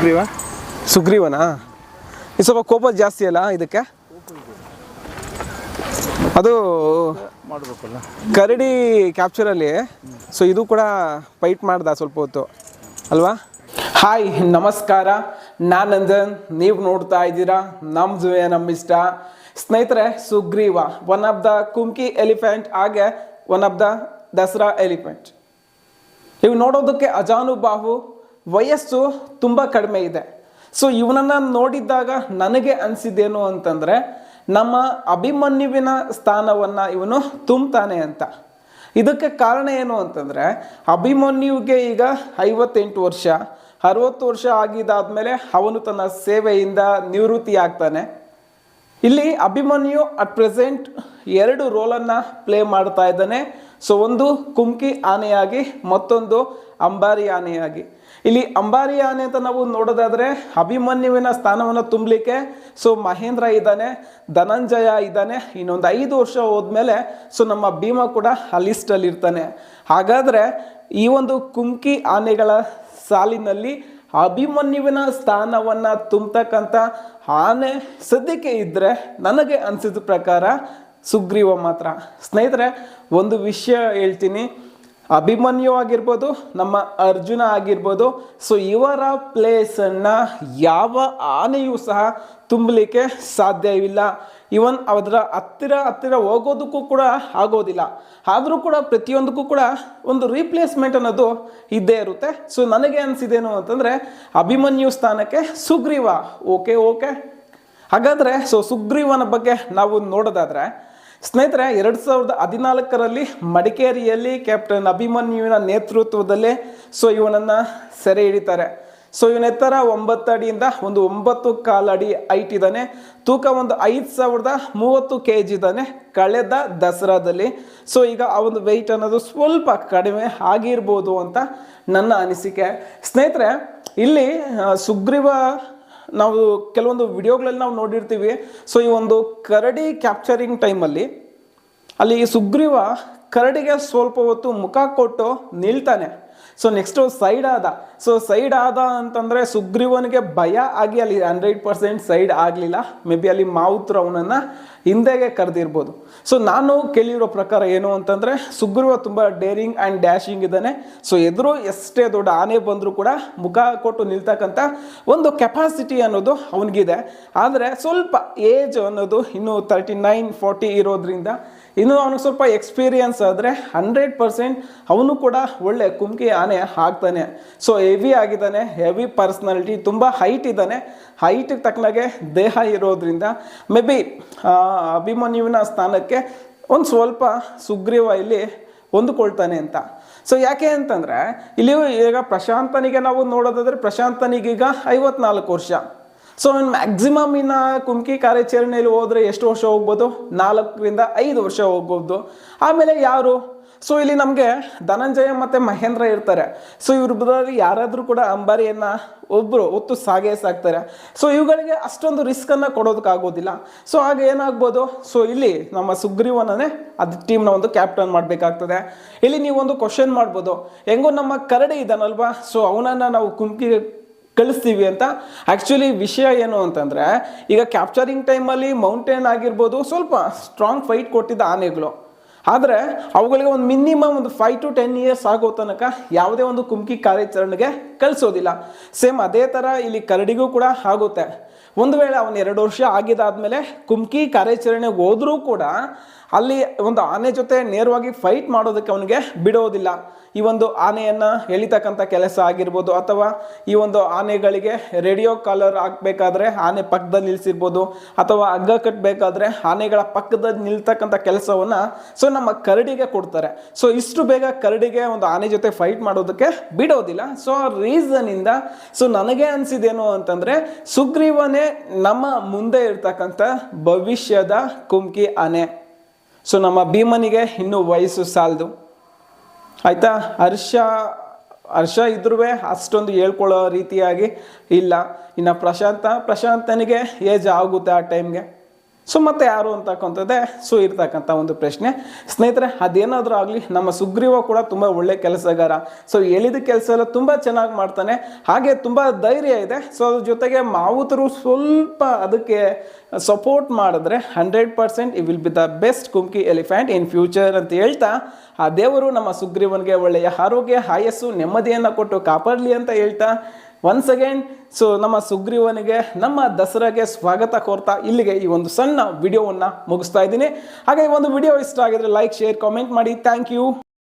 ಸುಗ್ರೀವ? ಸುಗ್ರೀವನಾ? ಈ ಸ್ವಲ್ಪ ಕೋಪ ಜಾಸ್ತಿ ಅಲ್ಲ ಇದಕ್ಕೆ? ಅದು ಮಾಡಬೇಕಲ್ಲ ಕರಡಿ ಕ್ಯಾಪ್ಚರಲ್ಲಿ ಸೊ ಇದು ಕೂಡ ಫೈಟ್ ಮಾಡ್ದ ಸ್ವಲ್ಪ ಹೊತ್ತು ಅಲ್ವಾ? ಹಾಯ್ ನಮಸ್ಕಾರ. ನಾನು ನಂಜನ್ ನೀವು ನೋಡ್ತಾ ಇದ್ದೀರಾ? ನಮ್ಮ ಜುವೆ ನಮ್ಮ ಇಷ್ಟ. ಸ್ನೇಹಿತರೆ Sugriva one of the kumki elephant ಹಾಗೆ one of the Dasara elephant ಇವು ನೋಡೋದಕ್ಕೆ ಅಜಾನುಬಾಹು ವಯಸ್ಸು ತುಂಬ ಕಡಿಮೆ ಇದೆ. ಸೊ ಇವನನ್ನ ನೋಡಿದ್ದಾಗ ನನಗೆ ಅನಿಸಿದ್ದೇನು ಅಂತಂದರೆ, ನಮ್ಮ ಅಭಿಮನ್ಯುವಿನ ಸ್ಥಾನವನ್ನು ಇವನು ತುಂಬ್ತಾನೆ ಅಂತ. ಇದಕ್ಕೆ ಕಾರಣ ಏನು ಅಂತಂದರೆ, ಅಭಿಮನ್ಯುವಿಗೆ ಈಗ ಐವತ್ತೆಂಟು ವರ್ಷ, ಅರವತ್ತು ವರ್ಷ ಆಗಿದ್ದಾದ್ಮೇಲೆ ಅವನು ತನ್ನ ಸೇವೆಯಿಂದ ನಿವೃತ್ತಿ ಆಗ್ತಾನೆ ಇಲ್ಲಿ ಅಭಿಮನ್ಯು ಅಟ್ ಪ್ರೆಸೆಂಟ್ ಎರಡು ರೋಲನ್ನು ಪ್ಲೇ ಮಾಡ್ತಾ ಇದ್ದಾನೆ. ಸೊ ಒಂದು ಕುಮ್ಕಿ ಆನೆಯಾಗಿ, ಮತ್ತೊಂದು ಅಂಬಾರಿ ಆನೆಯಾಗಿ. ಇಲ್ಲಿ ಅಂಬಾರಿ ಆನೆ ಅಂತ ನಾವು ನೋಡೋದಾದ್ರೆ ಅಭಿಮನ್ಯುವಿನ ಸ್ಥಾನವನ್ನು ತುಂಬಲಿಕ್ಕೆ ಸೊ ಮಹೇಂದ್ರ ಇದ್ದಾನೆ, ಧನಂಜಯ ಇದ್ದಾನೆ, ಇನ್ನೊಂದು ಐದು ವರ್ಷ ಹೋದ್ಮೇಲೆ ಸೊ ನಮ್ಮ ಭೀಮ ಕೂಡ ಆ ಲಿಸ್ಟಲ್ಲಿ ಇರ್ತಾನೆ. ಹಾಗಾದ್ರೆ ಈ ಒಂದು ಕುಮ್ಕಿ ಆನೆಗಳ ಸಾಲಿನಲ್ಲಿ ಅಭಿಮನ್ಯುವಿನ ಸ್ಥಾನವನ್ನ ತುಂಬತಕ್ಕಂಥ ಆನೆ ಸದ್ಯಕ್ಕೆ ಇದ್ದರೆ ನನಗೆ ಅನಿಸಿದ ಪ್ರಕಾರ ಸುಗ್ರೀವ ಮಾತ್ರ. ಸ್ನೇಹಿತರೆ, ಒಂದು ವಿಷಯ ಹೇಳ್ತೀನಿ. ಅಭಿಮನ್ಯು ಆಗಿರ್ಬೋದು ನಮ್ಮ ಅರ್ಜುನ ಆಗಿರ್ಬೋದು ಸೊ ಇವರ ಪ್ಲೇಸನ್ನು ಯಾವ ಆನೆಯೂ ಸಹ ತುಂಬಲಿಕ್ಕೆ ಸಾಧ್ಯವಿಲ್ಲ. ಇವನ್ ಅದರ ಹತ್ತಿರ ಹತ್ತಿರ ಹೋಗೋದಕ್ಕೂ ಕೂಡ ಆಗೋದಿಲ್ಲ. ಆದರೂ ಕೂಡ ಪ್ರತಿಯೊಂದಕ್ಕೂ ಕೂಡ ಒಂದು ರೀಪ್ಲೇಸ್ಮೆಂಟ್ ಅನ್ನೋದು ಇದ್ದೇ ಇರುತ್ತೆ. ಸೊ ನನಗೆ ಅನಿಸಿದೇನು ಅಂತಂದರೆ, ಅಭಿಮನ್ಯು ಸ್ಥಾನಕ್ಕೆ ಸುಗ್ರೀವ. ಓಕೆ ಓಕೆ ಹಾಗಾದರೆ ಸೊ ಸುಗ್ರೀವನ ಬಗ್ಗೆ ನಾವು ನೋಡೋದಾದ್ರೆ ಸ್ನೇಹಿತರೆ, ಎರಡು ಸಾವಿರದ ಹದಿನಾಲ್ಕರಲ್ಲಿ ಮಡಿಕೇರಿಯಲ್ಲಿ ಕ್ಯಾಪ್ಟನ್ ಅಭಿಮನ್ಯುವಿನ ನೇತೃತ್ವದಲ್ಲಿ ಸೊ ಇವನನ್ನು ಸೆರೆ ಹಿಡಿತಾರೆ. ಸೊ ಇವನ ಎತ್ತರ ಒಂಬತ್ತು ಅಡಿಯಿಂದ ಒಂದು ಒಂಬತ್ತು ಕಾಲು ಅಡಿ ಐಟ್ ಇದ್ದಾನೆ. ತೂಕ ಒಂದು ಐದು ಸಾವಿರದ ಮೂವತ್ತು ಕೆ ಜಿ ಇದ್ದಾನೆ ಕಳೆದ ದಸರಾದಲ್ಲಿ. ಸೊ, ಈಗ ಆ ಒಂದು ವೆಯ್ಟ್ ಅನ್ನೋದು ಸ್ವಲ್ಪ ಕಡಿಮೆ ಆಗಿರ್ಬೋದು ಅಂತ ನನ್ನ ಅನಿಸಿಕೆ. ಸ್ನೇಹಿತರೆ, ಇಲ್ಲಿ ಸುಗ್ರೀವ ನಾವು ಕೆಲವೊಂದು ವಿಡಿಯೋಗಳಲ್ಲಿ ನಾವು ನೋಡಿರ್ತೀವಿ. ಸೊ ಈ ಒಂದು ಕರಡಿ ಕ್ಯಾಪ್ಚರಿಂಗ್ ಟೈಮಲ್ಲಿ ಅಲ್ಲಿ ಸುಗ್ರೀವ ಕರಡಿಗೆ ಸ್ವಲ್ಪ ಹೊತ್ತು ಮುಖ ಕೊಟ್ಟು ನಿಲ್ತಾನೆ. ಸೊ ನೆಕ್ಸ್ಟು ಸೈಡ್ ಆದ ಸೊ ಸೈಡ್ ಆದ ಅಂತಂದರೆ ಸುಗ್ರೀವನಿಗೆ ಭಯ ಆಗಿ ಅಲ್ಲಿ ಹಂಡ್ರೆಡ್ ಪರ್ಸೆಂಟ್ ಸೈಡ್ ಆಗಲಿಲ್ಲ. ಮೇ ಬಿ ಅಲ್ಲಿ ಮಾವುತ್ರ ಅವನನ್ನು ಹಿಂದೆಗೆ ಕರೆದಿರ್ಬೋದು. ಸೊ ನಾನು ಕೇಳಿರೋ ಪ್ರಕಾರ ಏನು ಅಂತಂದರೆ, ಸುಗ್ರೀವ ತುಂಬ ಡೇರಿಂಗ್ ಆ್ಯಂಡ್ ಡ್ಯಾಶಿಂಗ್ ಇದ್ದಾನೆ. ಸೊ ಎದುರು ಎಷ್ಟೇ ದೊಡ್ಡ ಆನೆ ಬಂದರೂ ಕೂಡ ಮುಖ ಕೊಟ್ಟು ನಿಲ್ತಕ್ಕಂಥ ಒಂದು ಕೆಪಾಸಿಟಿ ಅನ್ನೋದು ಅವನಿಗಿದೆ. ಆದರೆ ಸ್ವಲ್ಪ ಏಜ್ ಅನ್ನೋದು ಇನ್ನೂ ತರ್ಟಿ ನೈನ್ ಫಾರ್ಟಿ ಇರೋದ್ರಿಂದ ಇನ್ನು ಅವನಿಗೆ ಸ್ವಲ್ಪ ಎಕ್ಸ್ಪೀರಿಯನ್ಸ್ ಆದರೆ ಹಂಡ್ರೆಡ್ ಪರ್ಸೆಂಟ್ ಅವನು ಕೂಡ ಒಳ್ಳೆ ಕುಮ್ಕಿ ಆನೆ ಆಗ್ತಾನೆ. ಸೊ ಹೆವಿ ಆಗಿದ್ದಾನೆ ಹೆವಿ ಪರ್ಸ್ನಾಲಿಟಿ ತುಂಬ ಹೈಟ್ ಇದ್ದಾನೆ. ಹೈಟಿಗೆ ತಕ್ಕನಾಗೆ ದೇಹ ಇರೋದ್ರಿಂದ ಮೇ ಬಿ ಅಭಿಮನ್ಯುವಿನ ಸ್ಥಾನಕ್ಕೆ ಒಂದು ಸ್ವಲ್ಪ ಸುಗ್ರೀವ ಇಲ್ಲಿ ಹೊಂದ್ಕೊಳ್ತಾನೆ ಅಂತ. ಸೊ ಯಾಕೆ ಅಂತಂದರೆ, ಇಲ್ಲಿ ಈಗ ಪ್ರಶಾಂತನಿಗೆ ನಾವು ನೋಡೋದಾದರೆ ಪ್ರಶಾಂತನಿಗೀಗ ಐವತ್ನಾಲ್ಕು ವರ್ಷ. ಸೊ ಇನ್ನು ಮ್ಯಾಕ್ಸಿಮಮ್ ಇನ್ನು ಕುಮ್ಕಿ ಕಾರ್ಯಾಚರಣೆಯಲ್ಲಿ ಹೋದರೆ ಎಷ್ಟು ವರ್ಷ ಹೋಗ್ಬೋದು? ನಾಲ್ಕರಿಂದ ಐದು ವರ್ಷ ಹೋಗ್ಬೋದು. ಆಮೇಲೆ ಯಾರು? ಸೊ ಇಲ್ಲಿ ನಮಗೆ ಧನಂಜಯ ಮತ್ತು ಮಹೇಂದ್ರ ಇರ್ತಾರೆ. ಸೊ ಇವ್ರಿಬ್ಬರಲ್ಲಿ ಯಾರಾದರೂ ಕೂಡ ಅಂಬಾರಿಯನ್ನು ಒಬ್ಬರು ಹೊತ್ತು ಸಾಗೇ ಸಾಕ್ತಾರೆ. ಸೊ ಇವುಗಳಿಗೆ ಅಷ್ಟೊಂದು ರಿಸ್ಕನ್ನು ಕೊಡೋದಕ್ಕಾಗೋದಿಲ್ಲ. ಸೊ ಆಗ ಏನಾಗ್ಬೋದು? ಸೊ ಇಲ್ಲಿ ನಮ್ಮ ಸುಗ್ರೀವನೇ ಅದು ಟೀಮ್ನ ಒಂದು ಕ್ಯಾಪ್ಟನ್ ಮಾಡಬೇಕಾಗ್ತದೆ. ಇಲ್ಲಿ ನೀವೊಂದು ಕ್ವಶನ್ ಮಾಡ್ಬೋದು. ಹೆಂಗೋ ನಮ್ಮ ಕರಡಿ ಇದ್ದಾನಲ್ವಾ ಸೊ ಅವನನ್ನು ನಾವು ಕುಮ್ಕಿಗೆ ಕಳಿಸ್ತೀವಿ ಅಂತ. ಆ್ಯಕ್ಚುಲಿ ವಿಷಯ ಏನು ಅಂತಂದರೆ, ಈಗ ಕ್ಯಾಪ್ಚರಿಂಗ್ ಟೈಮಲ್ಲಿ ಮೌಂಟೇನ್ ಆಗಿರ್ಬೋದು, ಸ್ವಲ್ಪ ಸ್ಟ್ರಾಂಗ್ ಫೈಟ್ ಕೊಟ್ಟಿದ್ದ ಆನೆಗಳು. ಆದರೆ ಅವುಗಳಿಗೆ ಒಂದು ಮಿನಿಮಮ್ ಒಂದು ಫೈವ್ ಟು ಟೆನ್ ಇಯರ್ಸ್ ಆಗೋ ತನಕ ಯಾವುದೇ ಒಂದು ಕುಮ್ಕಿ ಕಾರ್ಯಾಚರಣೆಗೆ ಕಳಿಸೋದಿಲ್ಲ. ಸೇಮ್ ಅದೇ ಥರ ಇಲ್ಲಿ ಕರಡಿಗೂ ಕೂಡ ಆಗುತ್ತೆ. ಒಂದು ವೇಳೆ ಅವನು ಎರಡು ವರ್ಷ ಆಗಿದಾದ್ಮೇಲೆ ಕುಮ್ಕಿ ಕಾರ್ಯಾಚರಣೆಗೆ ಹೋದರೂ ಕೂಡ ಅಲ್ಲಿ ಒಂದು ಆನೆ ಜೊತೆ ನೇರವಾಗಿ ಫೈಟ್ ಮಾಡೋದಕ್ಕೆ ಅವನಿಗೆ ಬಿಡೋದಿಲ್ಲ. ಈ ಒಂದು ಆನೆಯನ್ನು ಎಳಿತಕ್ಕಂಥ ಕೆಲಸ ಆಗಿರ್ಬೋದು ಅಥವಾ ಈ ಒಂದು ಆನೆಗಳಿಗೆ ರೇಡಿಯೋ ಕಾಲರ್ ಹಾಕಬೇಕಾದ್ರೆ ಆನೆ ಪಕ್ಕದಲ್ಲಿ ನಿಲ್ಲಿಸಿರ್ಬೋದು ಅಥವಾ ಹಗ್ಗ ಕಟ್ಟಬೇಕಾದ್ರೆ ಆನೆಗಳ ಪಕ್ಕದಲ್ಲಿ ನಿಲ್ತಕ್ಕಂಥ ಕೆಲಸವನ್ನು ಸೊ ನಮ್ಮ ಕರಡಿಗೆ ಕೊಡ್ತಾರೆ. ಸೊ ಇಷ್ಟು ಬೇಗ ಕರಡಿಗೆ ಒಂದು ಆನೆ ಜೊತೆ ಫೈಟ್ ಮಾಡೋದಕ್ಕೆ ಬಿಡೋದಿಲ್ಲ. ಸೊ ಆ ರೀಸನಿಂದ ಸೊ ನನಗೆ ಅನಿಸಿದೇನು ಅಂತಂದರೆ ಸುಗ್ರೀವನೇ ನಮ್ಮ ಮುಂದೆ ಇರ್ತಕ್ಕಂಥ ಭವಿಷ್ಯದ ಕುಮ್ಕಿ ಆನೆ. ಸೊ ನಮ್ಮ ಭೀಮನಿಗೆ ಇನ್ನೂ ವಯಸ್ಸು ಸಾಲದು. ಆಯಿತಾ? ಹರ್ಷ ಹರ್ಷ ಇದ್ರೂ ಅಷ್ಟೊಂದು ಹೇಳ್ಕೊಳ್ಳೋ ರೀತಿಯಾಗಿ ಇಲ್ಲ. ಇನ್ನು ಪ್ರಶಾಂತ, ಪ್ರಶಾಂತನಿಗೆ ಏಜ್ ಆಗುತ್ತೆ ಆ ಟೈಮ್ಗೆ ಸೊ ಮತ್ತೆ ಯಾರು ಅಂತಕ್ಕಂಥದ್ದೇ ಸೊ ಇರ್ತಕ್ಕಂಥ ಒಂದು ಪ್ರಶ್ನೆ. ಸ್ನೇಹಿತರೆ, ಅದೇನಾದರೂ ಆಗಲಿ ನಮ್ಮ ಸುಗ್ರೀವ ಕೂಡ ತುಂಬ ಒಳ್ಳೆ ಕೆಲಸಗಾರ. ಸೊ ಎಳಿದ ಕೆಲಸ ಎಲ್ಲ ತುಂಬ ಚೆನ್ನಾಗಿ ಮಾಡ್ತಾನೆ. ಹಾಗೆ ತುಂಬ ಧೈರ್ಯ ಇದೆ. ಸೊ ಅದ್ರ ಜೊತೆಗೆ ಮಾವುತರು ಸ್ವಲ್ಪ ಅದಕ್ಕೆ ಸಪೋರ್ಟ್ ಮಾಡಿದ್ರೆ hundred percent he will be the best kumki elephant in future ಅಂತ ಹೇಳ್ತಾ, ಆ ದೇವರು ನಮ್ಮ ಸುಗ್ರೀವನಿಗೆ ಒಳ್ಳೆಯ ಆರೋಗ್ಯ, ಆಯಸ್ಸು, ನೆಮ್ಮದಿಯನ್ನು ಕೊಟ್ಟು ಕಾಪಾಡಲಿ ಅಂತ ಹೇಳ್ತಾ ಒನ್ಸ್ ಅಗೇನ್ ಸೊ ನಮ್ಮ ಸುಗ್ರೀವನಿಗೆ, ನಮ್ಮ ದಸರಾಗೆ ಸ್ವಾಗತ ಕೋರ್ತಾ ಇಲ್ಲಿಗೆ ಈ ಒಂದು ಸಣ್ಣ ವಿಡಿಯೋವನ್ನು ಮುಗಿಸ್ತಾ ಇದ್ದೀನಿ. ಹಾಗೆ ಈ ಒಂದು ವಿಡಿಯೋ ಇಷ್ಟ ಆಗಿದ್ರೆ ಲೈಕ್ ಶೇರ್ ಕಾಮೆಂಟ್ ಮಾಡಿ. Thank you